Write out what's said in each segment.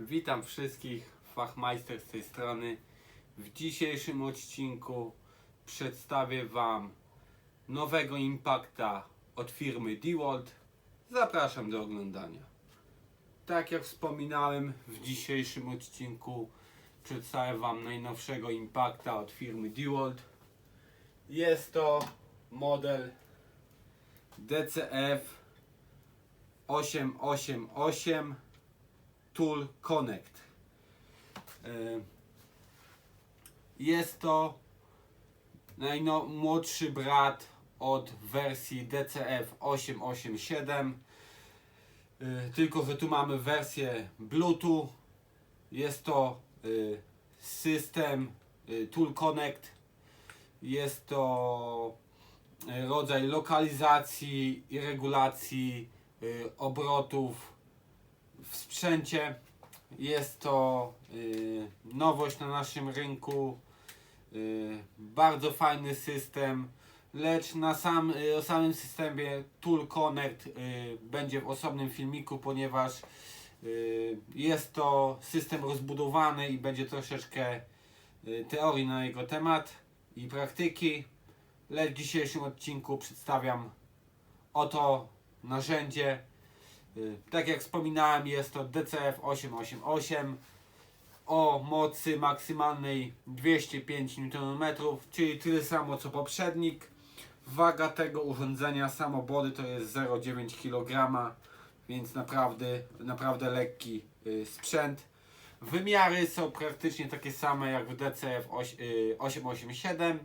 Witam wszystkich, Fachmeister z tej strony. W dzisiejszym odcinku przedstawię Wam nowego Impacta od firmy DeWalt. Zapraszam do oglądania. Tak jak wspominałem, w dzisiejszym odcinku przedstawię Wam najnowszego Impacta od firmy DeWalt. Jest to model DCF 888 Tool Connect. E, Jest to najmłodszy brat od wersji DCF 887. E, Tylko, że tu mamy wersję Bluetooth. Jest to e, system Tool Connect. Jest to rodzaj lokalizacji i regulacji obrotów w sprzęcie. Jest to y, nowość na naszym rynku. Y, bardzo fajny system, lecz na sam, y, o samym systemie Tool Connect y, będzie w osobnym filmiku, ponieważ y, jest to system rozbudowany i będzie troszeczkę y, teorii na jego temat i praktyki. Lecz w dzisiejszym odcinku przedstawiam oto narzędzie. Y, Tak jak wspominałem, jest to DCF 888 o mocy maksymalnej 205 Nm, czyli tyle samo co poprzednik. Waga tego urządzenia samobody to jest 0,9 kg, więc naprawdę, naprawdę lekki y, sprzęt. Wymiary są praktycznie takie same jak w DCF oś- y, 887.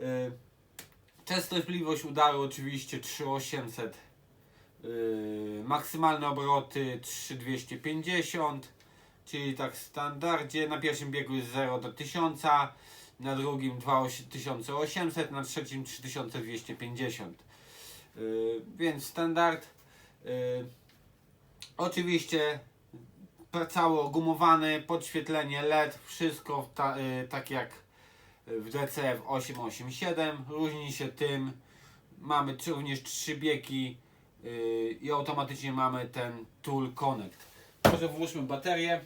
Y, Częstotliwość udaru oczywiście 3800 Yy, maksymalne obroty 3250, czyli tak w standardzie. Na pierwszym biegu jest 0 do 1000, na drugim 2800, na trzecim 3250. Yy, więc standard. Yy, oczywiście cały ogumowany, podświetlenie LED, wszystko ta, tak jak w DCF 887. Różni się tym, mamy również trzy biegi i automatycznie mamy ten Tool Connect. Może włóżmy baterię,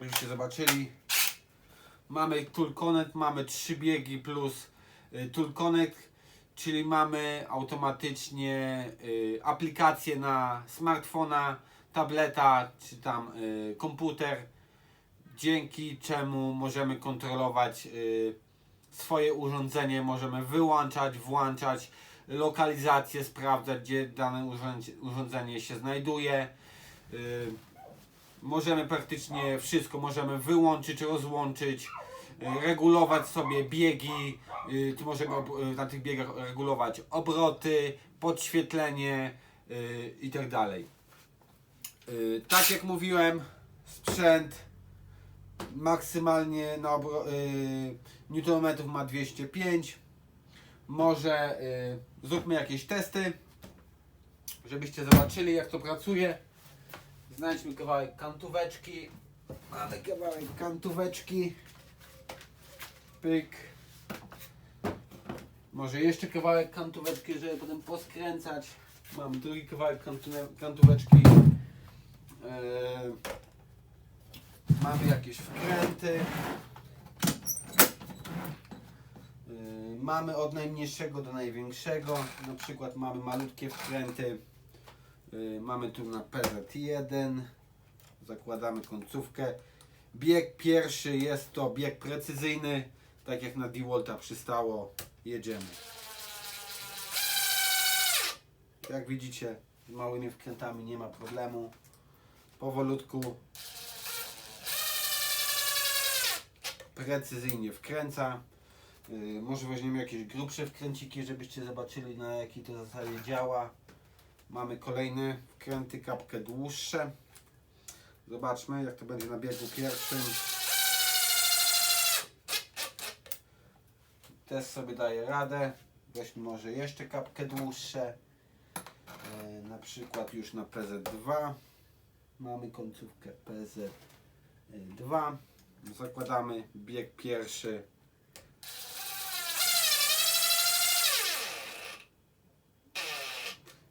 żebyście zobaczyli. Mamy Tool Connect, mamy trzy biegi plus y, Tool Connect, czyli mamy automatycznie y, aplikację na smartfona, tableta czy tam y, komputer, dzięki czemu możemy kontrolować swoje urządzenie, możemy wyłączać, włączać, lokalizację sprawdzać, gdzie dane urządz- urządzenie się znajduje. Y, możemy praktycznie wszystko, możemy wyłączyć, rozłączyć, y, regulować sobie biegi, y, tu możemy na tych biegach regulować obroty, podświetlenie i tak dalej. Tak jak mówiłem, sprzęt maksymalnie na obro- y, newtonmetrów ma 205. Może y, zróbmy jakieś testy, żebyście zobaczyli jak to pracuje. Znajdźmy kawałek kantóweczki. Mamy kawałek kantóweczki. Pyk. Może jeszcze kawałek kantóweczki, żeby potem poskręcać. Mam drugi kawałek kantóweczki. Eee, mamy jakieś wkręty. Yy, Mamy od najmniejszego do największego. Na przykład mamy malutkie wkręty. Yy, Mamy tu na PZ1. Zakładamy końcówkę. Bieg pierwszy jest to bieg precyzyjny. Tak jak na DeWalta przystało. Jedziemy. Jak widzicie, z małymi wkrętami nie ma problemu. Powolutku precyzyjnie wkręca. Yy, może weźmiemy jakieś grubsze wkręciki, żebyście zobaczyli na jakiej to zasadzie działa. Mamy kolejne wkręty, kapkę dłuższe. Zobaczmy jak to będzie na biegu pierwszym. Też sobie daje radę. Weźmy może jeszcze kapkę dłuższe. Yy, na przykład już na PZ2. Mamy końcówkę PZ2. Zakładamy bieg pierwszy.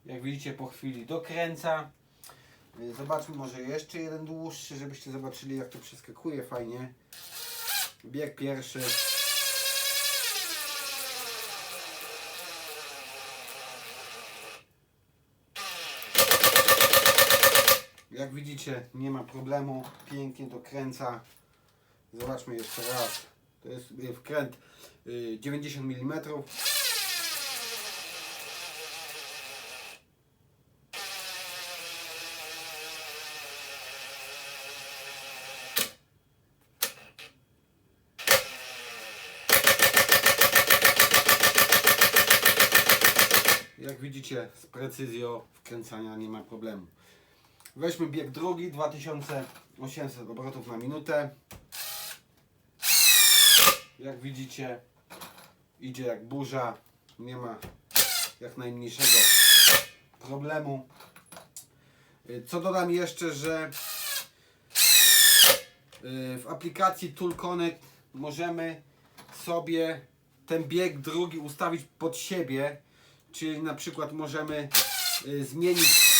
Jak widzicie po chwili dokręca. Y, Zobaczmy może jeszcze jeden dłuższy, żebyście zobaczyli jak to przeskakuje fajnie. Bieg pierwszy. Jak widzicie, nie ma problemu, pięknie dokręca. Zobaczmy jeszcze raz. To jest y, wkręt y, 90 mm. Jak widzicie, z precyzją wkręcania nie ma problemu. Weźmy bieg drugi, 2800 obrotów na minutę. Jak widzicie, idzie jak burza, nie ma jak najmniejszego problemu. Co dodam jeszcze, że y, w aplikacji Tool Connect możemy sobie ten bieg drugi ustawić pod siebie, czyli na przykład możemy y, zmienić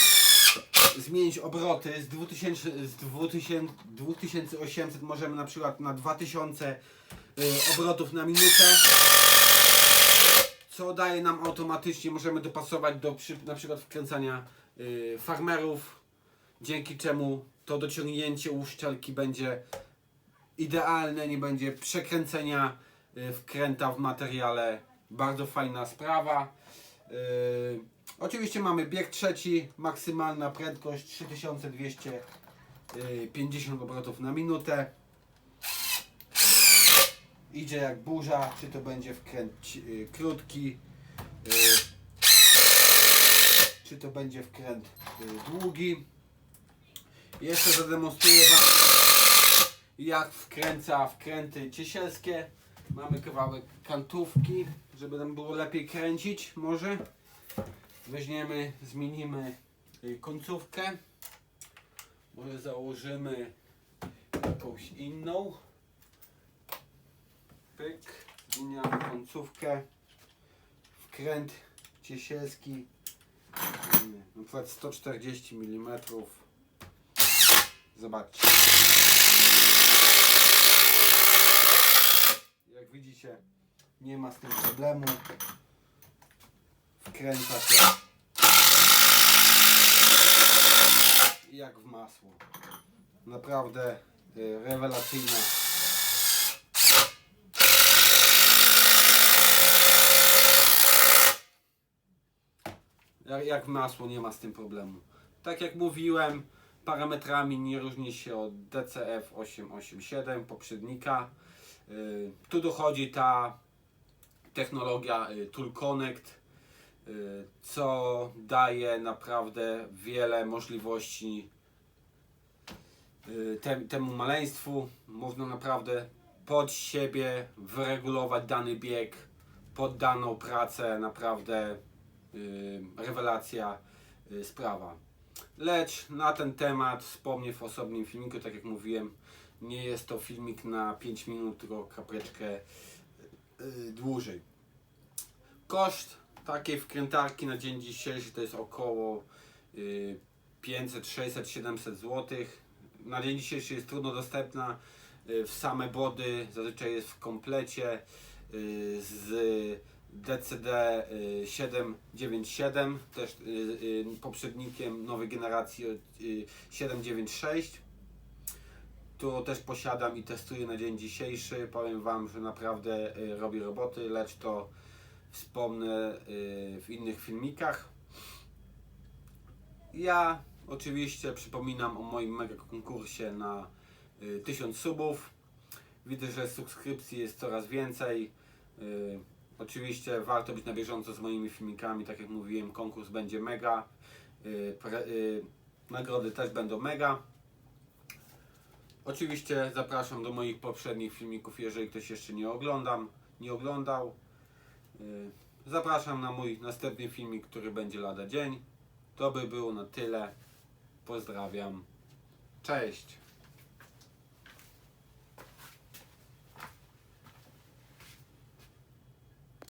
zmienić obroty z 2000, z 2000, 2800 możemy na przykład na 2000 y, obrotów na minutę co daje nam automatycznie możemy dopasować do przy, na przykład wkręcania y, farmerów dzięki czemu to dociągnięcie uszczelki będzie idealne, nie będzie przekręcenia wkręta w materiale. Bardzo fajna sprawa oczywiście mamy bieg trzeci, maksymalna prędkość 3250 obrotów na minutę. Idzie jak burza, czy to będzie wkręt yy, krótki, yy, czy to będzie wkręt yy, długi. Jeszcze zademonstruję Wam jak wkręca wkręty ciesielskie. Mamy kawałek kantówki, żeby nam było lepiej kręcić może. Weźmiemy, zmienimy y, końcówkę. Może założymy jakąś inną. Pyk. Zmieniamy końcówkę. Wkręt ciesielski. Na przykład 140 mm. Zobaczcie. Widzicie, nie ma z tym problemu. Wkręca się jak w masło. Naprawdę y, rewelacyjna. Jak w masło nie ma z tym problemu. Tak jak mówiłem, parametrami nie różni się od DCF 887 poprzednika. Y, Tu dochodzi ta technologia y, Tool Connect, y, co daje naprawdę wiele możliwości tem, temu maleństwu. Można naprawdę pod siebie wyregulować dany bieg, pod daną pracę, naprawdę rewelacja sprawa. Lecz na ten temat wspomnę w osobnym filmiku, tak jak mówiłem, nie jest to filmik na 5 minut, tylko kapeczkę y, dłużej. Koszt takiej wkrętarki na dzień dzisiejszy to jest około y, 500, 600, 700 zł. Na dzień dzisiejszy jest trudno dostępna y, w same body, zazwyczaj jest w komplecie y, z DCD y, 797, też poprzednikiem nowej generacji y, 796 którą też posiadam i testuję na dzień dzisiejszy. Powiem Wam, że naprawdę y, robi roboty, lecz to wspomnę y, w innych filmikach. Ja oczywiście przypominam o moim mega konkursie na y, 1000 subów. Widzę, że subskrypcji jest coraz więcej. Y, Oczywiście warto być na bieżąco z moimi filmikami. Tak jak mówiłem, konkurs będzie mega. Y, y, Nagrody też będą mega. Oczywiście zapraszam do moich poprzednich filmików, jeżeli ktoś jeszcze nie oglądam, nie oglądał. Yy, Zapraszam na mój następny filmik, który będzie lada dzień. To by było na tyle. Pozdrawiam. Cześć.